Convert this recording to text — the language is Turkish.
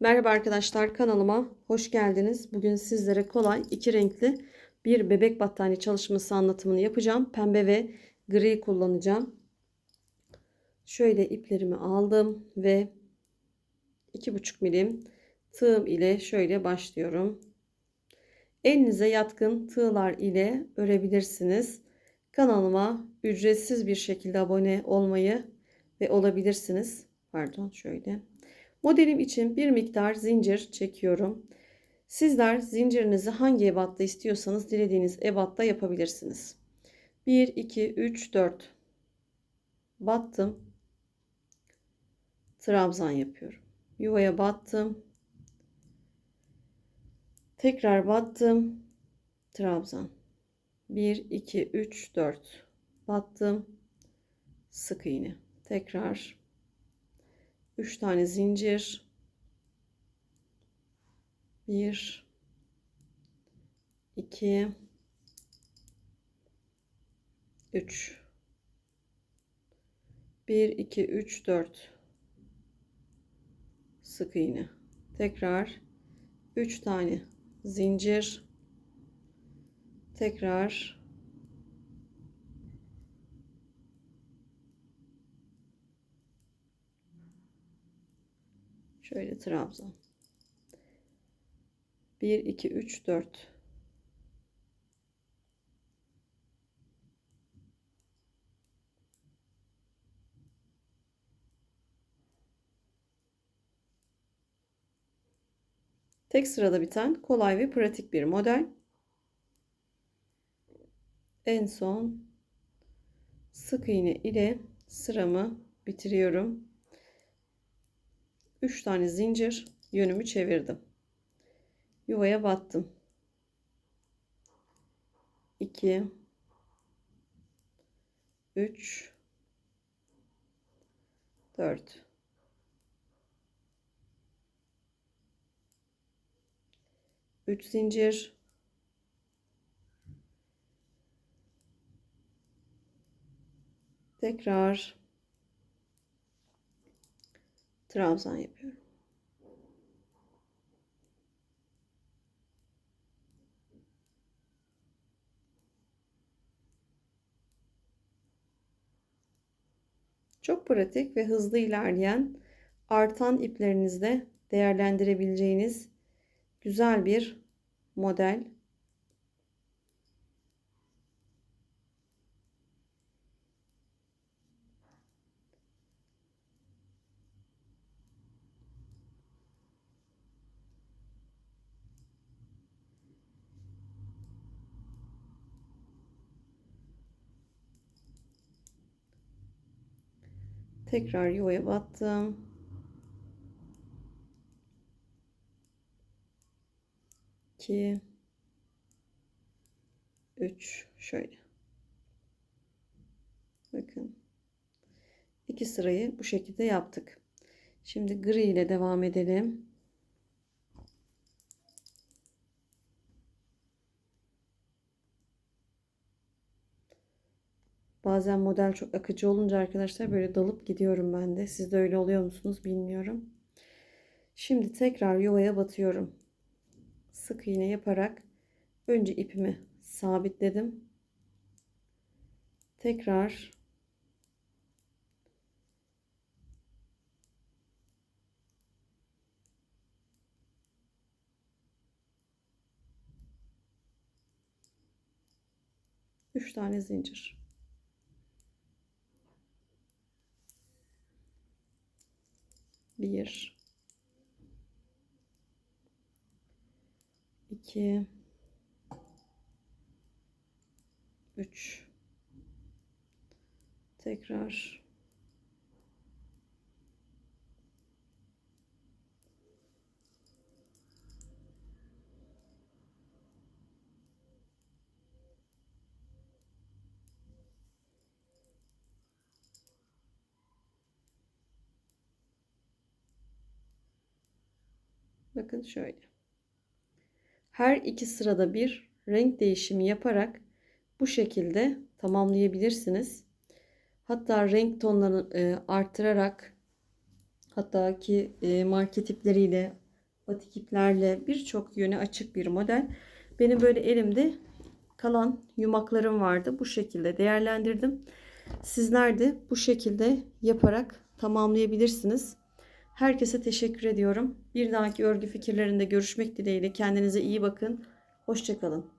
Merhaba arkadaşlar kanalıma hoş geldiniz. Bugün sizlere kolay iki renkli bir bebek battaniye çalışması anlatımını yapacağım. Pembe ve gri kullanacağım. Şöyle iplerimi aldım ve 2,5 milim tığım ile şöyle başlıyorum. Elinize yatkın tığlar ile örebilirsiniz. Kanalıma ücretsiz bir şekilde abone olmayı ve olabilirsiniz. Pardon şöyle. Modelim için bir miktar zincir çekiyorum. Sizler zincirinizi hangi ebatta istiyorsanız dilediğiniz ebatta yapabilirsiniz. 1, 2, 3, 4 battım. Trabzan yapıyorum. Yuvaya battım. Tekrar battım. Trabzan. 1, 2, 3, 4 battım. Sık iğne. Tekrar 3 tane zincir. 1 2 3 1 2 3 4 sık iğne. Tekrar. 3 tane zincir. Tekrar Şöyle trabzan. 1 2 3 4 Tek sırada biten kolay ve pratik bir model. En son sık iğne ile sıramı bitiriyorum. 3 tane zincir yönümü çevirdim. Yuvaya battım. 2 3 4 3 zincir. Tekrar trabzan yapıyorum. Çok pratik ve hızlı ilerleyen artan iplerinizde değerlendirebileceğiniz güzel bir model. Tekrar yuvaya battım. İki, üç, şöyle. Bakın. iki sırayı bu şekilde yaptık. Şimdi gri ile devam edelim. Bazen model çok akıcı olunca arkadaşlar böyle dalıp gidiyorum ben de. Siz de öyle oluyor musunuz bilmiyorum. Şimdi tekrar yuvaya batıyorum. Sık iğne yaparak önce ipimi sabitledim. Tekrar üç tane zincir. Bir, iki, üç. Tekrar Bakın şöyle. Her iki sırada bir renk değişimi yaparak bu şekilde tamamlayabilirsiniz. Hatta renk tonlarını e, arttırarak hatta ki e, market ipleriyle batik iplerle birçok yöne açık bir model. Benim böyle elimde kalan yumaklarım vardı. Bu şekilde değerlendirdim. Sizler de bu şekilde yaparak tamamlayabilirsiniz. Herkese teşekkür ediyorum. Bir dahaki örgü fikirlerinde görüşmek dileğiyle. Kendinize iyi bakın. Hoşçakalın.